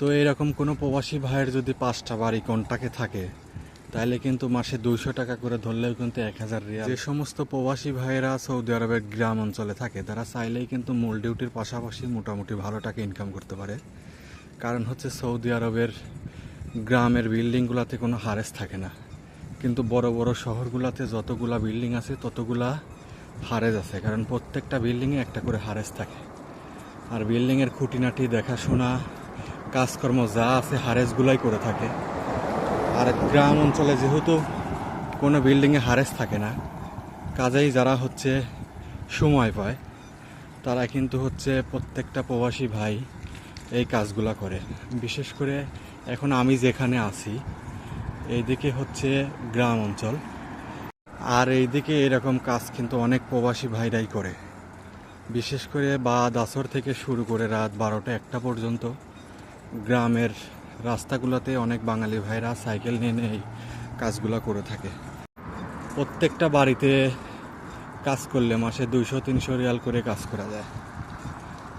তো এরকম কোনো প্রবাসী ভাইয়ের যদি পাঁচটা বাড়ি কন্টাকে থাকে, তাহলে কিন্তু মাসে দুইশো টাকা করে ধরলেও কিন্তু এক হাজার রিয়াল। যে সমস্ত প্রবাসী ভাইয়েরা সৌদি আরবের গ্রাম অঞ্চলে থাকে, তারা চাইলেই কিন্তু মূল ডিউটির পাশাপাশি মোটামুটি ভালো টাকা ইনকাম করতে পারে। কারণ হচ্ছে সৌদি আরবের গ্রামের বিল্ডিংগুলোতে কোনো হারেস থাকে না। কিন্তু বড় বড় শহরগুলোতে যতগুলা বিল্ডিং আছে, ততগুলা হারেজ আছে। কারণ প্রত্যেকটা বিল্ডিংয়ে একটা করে হারেস থাকে। আর বিল্ডিংয়ের খুঁটিনাটি, দেখাশোনা কাজকর্ম যা আছে হারেসগুলাই করে থাকে। আর গ্রাম অঞ্চলে যেহেতু কোনো বিল্ডিংয়ে হারেস থাকে না, কাজেই যারা হচ্ছে সময় পায়, তারা কিন্তু হচ্ছে প্রত্যেকটা প্রবাসী ভাই এই কাজগুলা করে। বিশেষ করে এখন আমি যেখানে আছি, এইদিকে হচ্ছে গ্রাম অঞ্চল। আর এইদিকে এরকম কাজ কিন্তু অনেক প্রবাসী ভাইরাই করে। বিশেষ করে বা দাসর থেকে শুরু করে রাত বারোটা একটা পর্যন্ত। গ্রামের রাস্তাগুলোতে অনেক বাঙালি ভাইরা সাইকেল নিয়ে নিয়ে কাজগুলো করে থাকে। প্রত্যেকটা বাড়িতে কাজ করলে মাসে দুইশো, তিনশো রিয়াল করে কাজ করা যায়।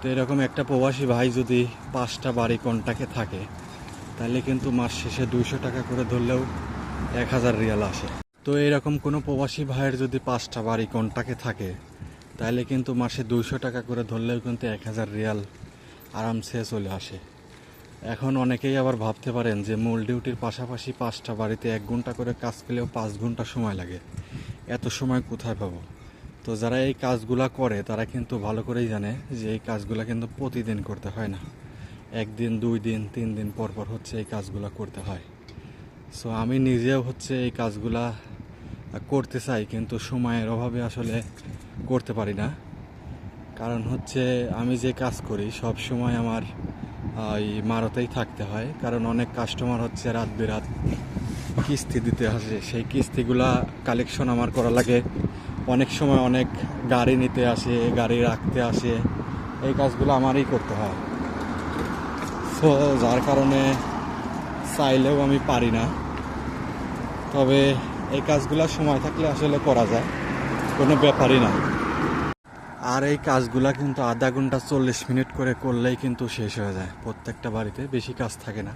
তো এরকম একটা প্রবাসী ভাই যদি পাঁচটা বাড়ি কন্টাকে থাকে, তাহলে কিন্তু মাস শেষে দুইশো টাকা করে ধরলেও এক হাজার রিয়াল আসে। তো এরকম কোনো প্রবাসী ভাইয়ের যদি পাঁচটা বাড়ি কন্টাকে থাকে, তাহলে কিন্তু মাসে দুইশো টাকা করে ধরলেও কিন্তু এক হাজার রিয়াল আরামসে চলে আসে। এখন অনেকেই আবার ভাবতে পারেন যে মূল ডিউটির পাশাপাশি পাঁচটা বাড়িতে এক ঘণ্টা করে কাজ পেলেও পাঁচ ঘণ্টা সময় লাগে। এত সময় কোথায় পাবো? তো যারা এই কাজগুলা করে, তারা কিন্তু ভালো করেই জানে যে এই কাজগুলা কিন্তু প্রতিদিন করতে হয় না। একদিন, দুই দিন, তিন দিন পর পর হচ্ছে এই কাজগুলা করতে হয়। সো আমি নিজেও হচ্ছে এই কাজগুলা করতে চাই, কিন্তু সময়ের অভাবে আসলে করতে পারি না। কারণ হচ্ছে আমি যে কাজ করি সব সময় আমার ওই মারতেই থাকতে হয়। কারণ অনেক কাস্টমার হচ্ছে রাত বেরাত কিস্তি দিতে আসে। সেই কিস্তিগুলা কালেকশন আমার করা লাগে। অনেক সময় অনেক গাড়ি নিতে আসে, গাড়ি রাখতে আসে। এই কাজগুলো আমারই করতে হয়। তো যার কারণে চাইলেও আমি পারি না। তবে এই কাজগুলো সময় থাকলে আসলে করা যায়। কোনো ব্যাপারই না আর এই কাজগুলা কিন্তু আধা ঘণ্টা চল্লিশ মিনিট করে করলেই কিন্তু শেষ হয়ে যায়। প্রত্যেকটা বাড়িতে বেশি কাজ থাকে না।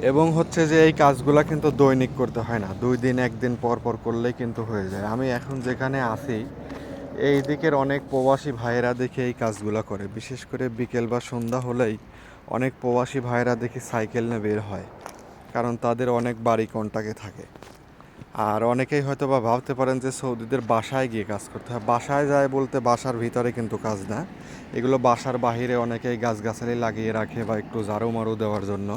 এবং হচ্ছে যে এই কাজগুলা কিন্তু দৈনিক করতে হয় না। দুই দিন, একদিন পর পর করলেই কিন্তু হয়ে যায়। আমি এখন যেখানে আছি, এই দিকের অনেক প্রবাসী ভাইয়েরা দেখে এই কাজগুলা করে। বিশেষ করে বিকেল বা সন্ধ্যা হলেই অনেক প্রবাসী ভাইয়েরা দেখি সাইকেল নিয়ে বের হয়। কারণ তাদের অনেক বাড়ি কন্টাকে থাকে। আর অনেকেই হয়তো বা ভাবতে পারেন যে সৌদিদের বাসায় গিয়ে কাজ করতে হয়। বাসায় যায় বলতে বাসার ভিতরে কিন্তু কাজ না। এগুলো বাসার বাহিরে অনেকেই গাছগাছালি লাগিয়ে রাখে বা একটু ঝাড়ু মারু দেওয়ার জন্য।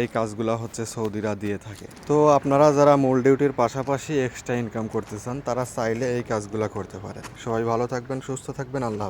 এই কাজগুলো হচ্ছে সৌদিরা দিয়ে থাকে। তো আপনারা যারা মূল ডিউটির পাশাপাশি এক্সট্রা ইনকাম করতে চান, তারা চাইলে এই কাজগুলো করতে পারেন। সবাই ভালো থাকবেন, সুস্থ থাকবেন, আল্লাহ।